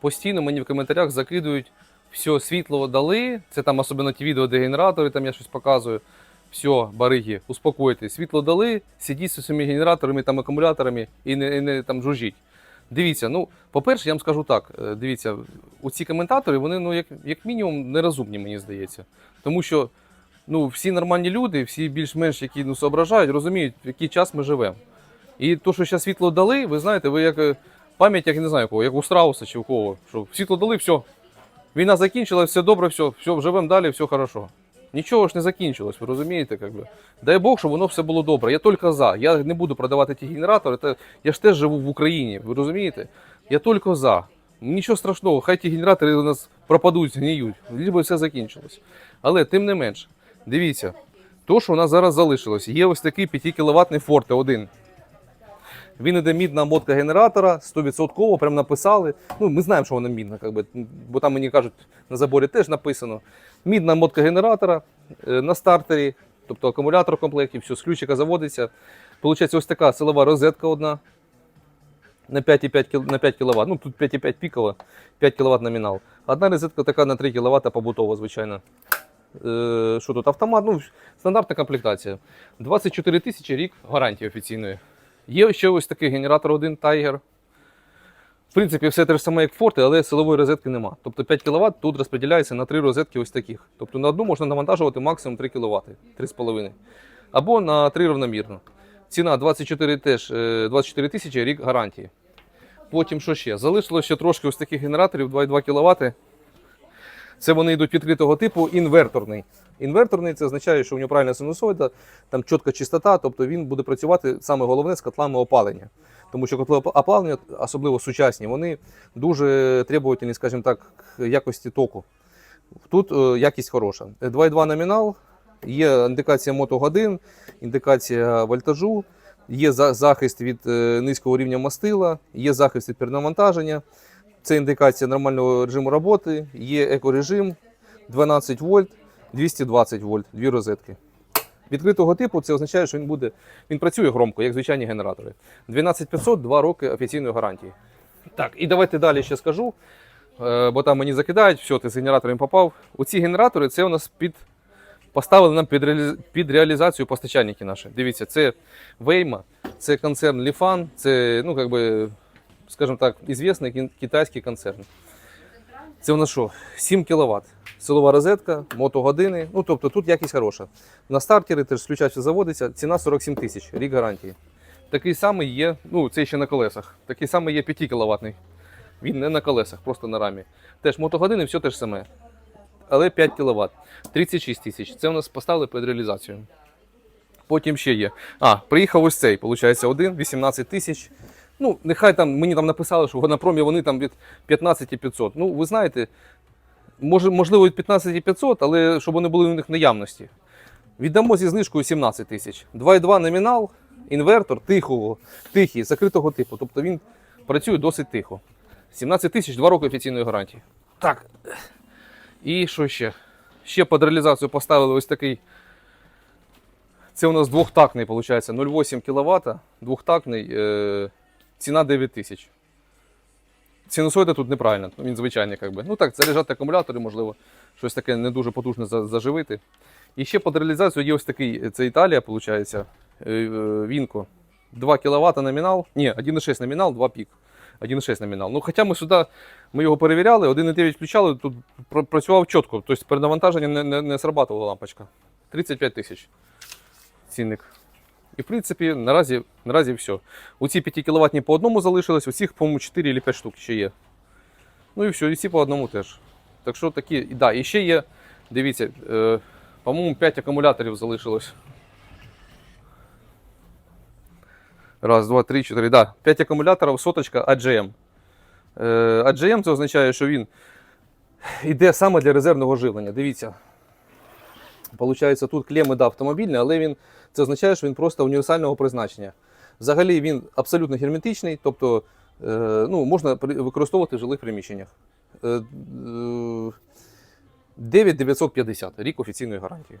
постійно мені в коментарях закидують, все, світло дали, це там особливо ті відео, де генератори, там я щось показую. Все, бариги, успокойтесь, світло дали, сидіть зі своїми генераторами, там, акумуляторами і не, і не там жужіть. Дивіться, ну, по-перше, я вам скажу так: е, дивіться, у ці коментатори, вони, ну, як, як мінімум, нерозумні, мені здається. Тому що ну, всі нормальні люди, всі більш-менш, які ну, соображають, розуміють, в який час ми живемо. І то, що зараз світло дали, ви знаєте, ви як е, пам'ять, як не знаю кого, як у страуса чи у кого. Що світло дали, все. Війна закінчилась, все добре, все, все, живемо далі, все хорошо. Нічого ж не закінчилось, ви розумієте? Как би? Дай Бог, щоб воно все було добре. Я тільки за. Я не буду продавати ті генератори. Та я ж теж живу в Україні, ви розумієте? Я тільки за. Нічого страшного, хай ті генератори у нас пропадуть, згниють, лібо все закінчилось. Але тим не менш, дивіться, то, що у нас зараз залишилось, є ось такий 5 кВт Форте 1. Він іде мідна мотка генератора, 100%, прям написали. Ну, ми знаємо, що вона мідна, как би, бо там мені кажуть, на заборі теж написано. Мідна мотка генератора е, на стартері, тобто акумулятор в комплекті, все, з ключика заводиться. Получається ось така силова розетка одна на 5,5 на 5 кВт. Ну, тут 5,5 пікова, 5 кВт номінал. Одна розетка така на 3 кВт побутова, звичайно. Е, що тут? Автомат, ну, стандартна комплектація. 24 тисячі рік гарантії офіційної. Є ще ось такий генератор один Tiger. В принципі, все те ж саме, як Форти, але силової розетки нема. Тобто 5 кВт тут розподіляється на три розетки ось таких. Тобто на одну можна навантажувати максимум 3 кВт, 3,5. Або на 3 рівномірно. Ціна 24 теж, е, 24 тисячі рік гарантії. Потім що ще? Залишилося ще трошки ось таких генераторів 2,2 кВт. Це вони йдуть відкритого типу інверторний. Інверторний це означає, що у нього правильна синусоїда, там чітка чистота, тобто він буде працювати саме головне з котлами опалення. Тому що котли опалення, особливо сучасні, вони дуже требовательні, скажімо так, якості току. Тут е, якість хороша. 2,2 номінал, є індикація мотогодин, індикація вольтажу, є захист від е, низького рівня мастила, є захист від перенавантаження. Це індикація нормального режиму роботи, є екорежим 12 вольт, 220 вольт, дві розетки. Відкритого типу це означає, що він буде він працює громко, як звичайні генератори. 12500 2 роки офіційної гарантії. Так, і давайте далі ще скажу, е, бо там мені закидають, все, ти з генератором попав. Оці генератори це у нас під поставили нам під, реалі... під реалізацію постачальники наші. Дивіться, це Вейма, це концерн Ліфан, це, ну, как би, скажімо так, ізвісний китайський концерн. Це у нас що? 7 кВт. Силова розетка, мотогодини. Ну, тобто тут якість хороша. На стартері теж включається, заводиться, ціна 47 тисяч, рік гарантії. Такий самий є, ну це ще на колесах. Такий самий є 5 кВт. Він не на колесах, просто на рамі. Теж мотогодини, все те ж саме. Але 5 кВт. 36 тисяч. Це у нас поставили під реалізацію. Потім ще є. А, приїхав ось цей, виходить, один, 18 тисяч. Ну, нехай там мені там написали, що на промі вони там від 15 500. Ну, ви знаєте, може, можливо, від 15 500, але щоб вони були у них наявності. Віддамо зі знижкою 17 тисяч. 2,2 номінал, інвертор тихого, тихий, закритого типу. Тобто він працює досить тихо. 17 тисяч, 2 роки офіційної гарантії. Так. І що ще? Ще під реалізацію поставили ось такий. Це у нас двохтактний, виходить, 0,8 кВт, двохтактний, е, ціна 9 тисяч. Синусоїда тут неправильно, він звичайний. Как би. Ну так, заряджати акумулятори, можливо, щось таке не дуже потужне заживити. І ще під реалізацію є ось такий, це Італія, виходить, Вінко. 2 кВт номінал, ні, 1,6 номінал, 2 пік. 1,6 номінал. Ну, хоча ми сюди ми його перевіряли, 1,9 включали, тут працював чітко, тобто перенавантаження не, не, не срабатувала лампочка. 35 тисяч цінник. І в принципі, наразі, наразі все. У ці 5 кВт по одному залишилось, у цих, по-моєму, 4 чи 5 штук ще є. Ну і все, і ці по одному теж. Так що такі. І, да, і ще є, дивіться, е, по-моєму, 5 акумуляторів залишилось. Раз, два, три, чотири. Да, 5 акумуляторів, соточка AGM. Е, AGM це означає, що він йде саме для резервного живлення. Дивіться. Получається, тут клеми да, автомобільні, але він, це означає, що він просто універсального призначення. Взагалі він абсолютно герметичний, тобто е, ну, можна використовувати в жилих приміщеннях. Е, е, 9950 рік офіційної гарантії.